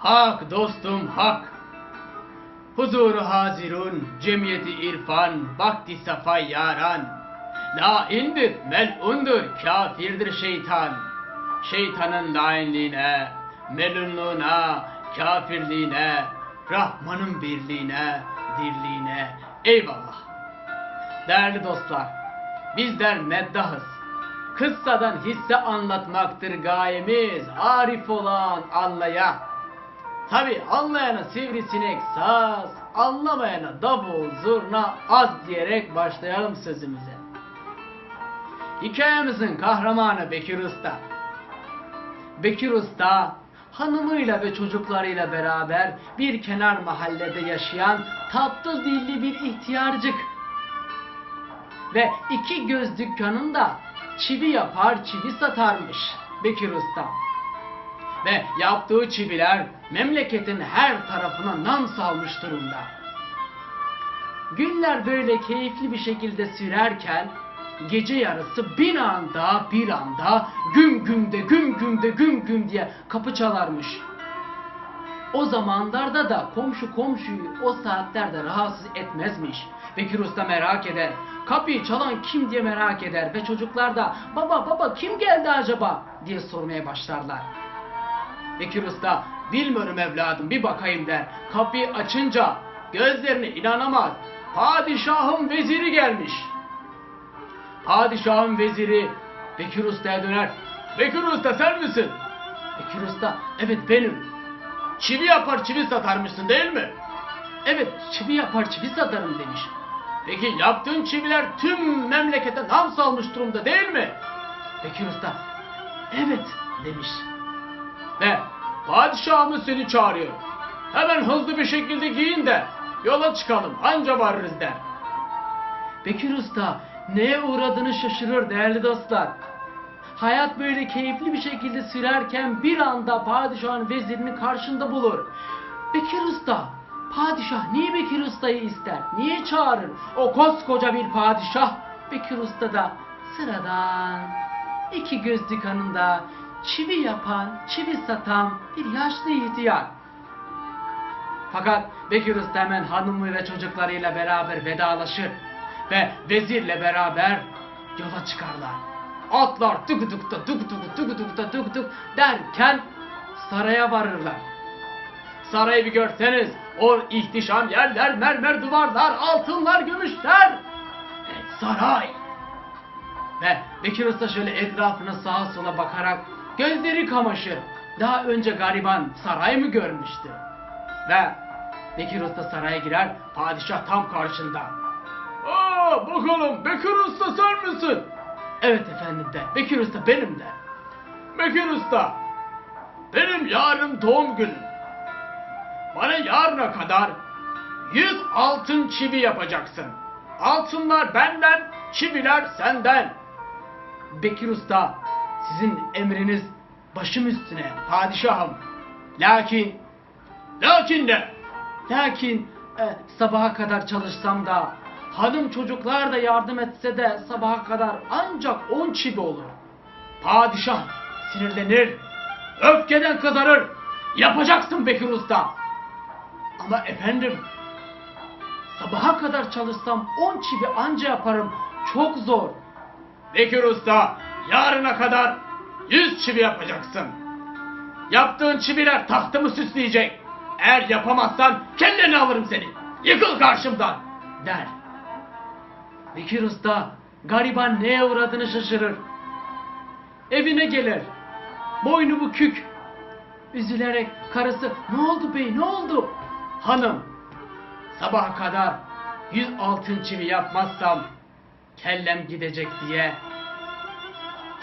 Hak dostum hak. Huzuru hazirun, cemiyeti irfan, vakti safa yaran. Laindir, melundur, kafirdir şeytan. Şeytanın lainliğine, melunluğuna, kafirliğine, Rahman'ın birliğine, dirliğine. Eyvallah. Değerli dostlar, bizler meddahız. Kıssadan hisse anlatmaktır gayemiz. Arif olan anlaya. Tabi anlayana sivrisinek saz, anlamayana davul, zurna az diyerek başlayalım sözümüze. Hikayemizin kahramanı Bekir Usta. Bekir Usta hanımıyla ve çocuklarıyla beraber bir kenar mahallede yaşayan tatlı dilli bir ihtiyarcık ve iki göz dükkanında çivi yapar çivi satarmış Bekir Usta. Ve yaptığı çiviler memleketin her tarafına nam salmış durumda. Günler böyle keyifli bir şekilde sürerken gece yarısı bir anda bir anda güm güm de güm güm de güm güm diye kapı çalarmış. O zamanlarda da komşu komşuyu o saatlerde rahatsız etmezmiş. Bekir Usta merak eder. Kapıyı çalan kim diye merak eder ve çocuklar da baba baba kim geldi acaba diye sormaya başlarlar. Bekir Usta bilmiyorum evladım bir bakayım der. Kapıyı açınca gözlerine inanamaz. Padişahın veziri gelmiş. Padişahın veziri Bekir Usta'ya döner. Bekir Usta sen misin? Bekir Usta evet benim. Çivi yapar çivi satarmışsın değil mi? Evet çivi yapar çivi satarım demiş. Peki yaptığın çiviler tüm memlekete nam salmış durumda değil mi? Bekir Usta evet demiş. Ve padişahımız seni çağırıyor. Hemen hızlı bir şekilde giyin de yola çıkalım anca varırız der. Bekir Usta neye uğradığını şaşırır değerli dostlar. Hayat böyle keyifli bir şekilde sürerken bir anda padişahın vezirini karşında bulur. Bekir Usta, padişah niye Bekir Usta'yı ister? Niye çağırır? O koskoca bir padişah. Bekir Usta da sıradan iki göz dükkanında çivi yapan, çivi satan bir yaşlı ihtiyar. Fakat Bekir Usta hemen hanımı ve çocuklarıyla beraber vedalaşır ve vezirle beraber yola çıkarlar. Atlar tık tık da tık tık tık tık da tık tık derken saraya varırlar. Sarayı bir görseniz o ihtişam yerler, mermer duvarlar, altınlar, gümüşler. Evet, saray. Ve Bekir Usta şöyle etrafına sağa sola bakarak gözleri kamaşır. Daha önce gariban saray mı görmüştü? Ve Bekir Usta saraya girer, padişah tam karşında. Aa bakalım Bekir Usta sen misin? Evet efendim de, Bekir Usta benim de. Bekir Usta, benim yarın doğum günüm. Bana yarına kadar 100 altın çivi yapacaksın. Altınlar benden, çiviler senden. Bekir Usta, sizin emriniz başım üstüne padişahım. Lakin, lakin ne? Lakin e, sabaha kadar çalışsam da, hanım çocuklar da yardım etse de sabaha kadar ancak on çivi olur. Padişah sinirlenir, öfkeden kızarır. Yapacaksın Bekir Usta. Ama efendim, sabaha kadar çalışsam on çivi anca yaparım. Çok zor. Bekir Usta, yarına kadar yüz çivi yapacaksın. Yaptığın çiviler tahtımı süsleyecek. Eğer yapamazsan kendini alırım seni. Yıkıl karşımdan der. Bekir Usta gariban neye uğradığını şaşırır. Evine gelir. Boynu bükük. Üzülerek karısı ne oldu bey ne oldu? Hanım sabaha kadar yüz altın çivi yapmazsam kellem gidecek diye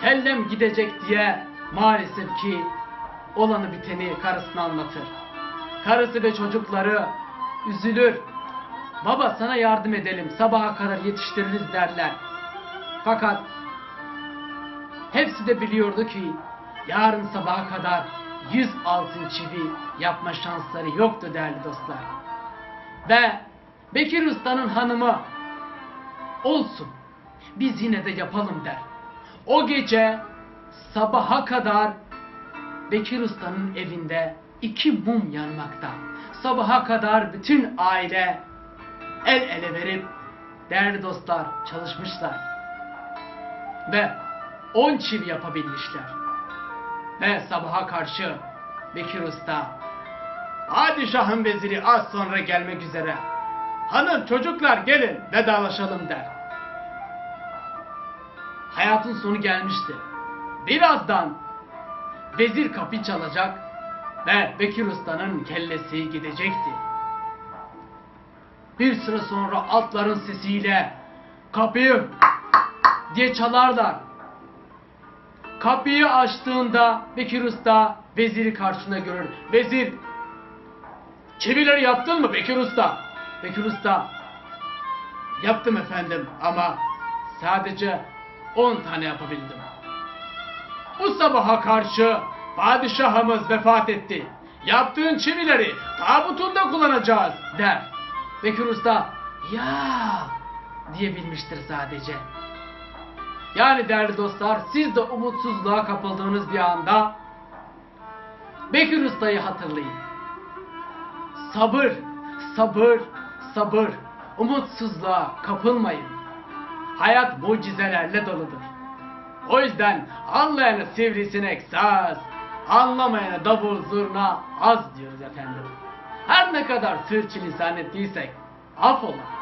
kellem gidecek diye maalesef ki olanı biteni karısına anlatır. Karısı ve çocukları üzülür. Baba sana yardım edelim sabaha kadar yetiştiririz derler. Fakat hepsi de biliyordu ki yarın sabaha kadar 100 altın çivi yapma şansları yoktu değerli dostlar. Ve Bekir Usta'nın hanımı olsun biz yine de yapalım der. O gece sabaha kadar Bekir Usta'nın evinde iki mum yanmakta. Sabaha kadar bütün aile el ele verip değerli dostlar çalışmışlar. Ve 10 çivi yapabilmişler. Ve sabaha karşı Bekir Usta Padişahın veziri az sonra gelmek üzere. Hanım çocuklar gelin vedalaşalım der. Hayatın sonu gelmişti. Birazdan vezir kapı çalacak ve Bekir Usta'nın kellesi gidecekti. Bir süre sonra atların sesiyle kapıyı diye çalarlar. Kapıyı açtığında Bekir Usta veziri karşısında görür. Vezir çivileri yaptın mı Bekir Usta? Bekir Usta yaptım efendim ama sadece 10 tane yapabildim. Bu sabaha karşı padişahımız vefat etti. Yaptığın çivileri tabutunda kullanacağız der. Bekir Usta ya diyebilmiştir sadece. Yani değerli dostlar siz de umutsuzluğa kapıldığınız bir anda Bekir Usta'yı hatırlayın. Sabır, sabır, sabır. Umutsuzluğa kapılmayın. Hayat mucizelerle doludur. O yüzden anlayana sivrisinek saz, anlamayana davul zurna az diyoruz efendim. Her ne kadar sürçülisan ettiysek affola.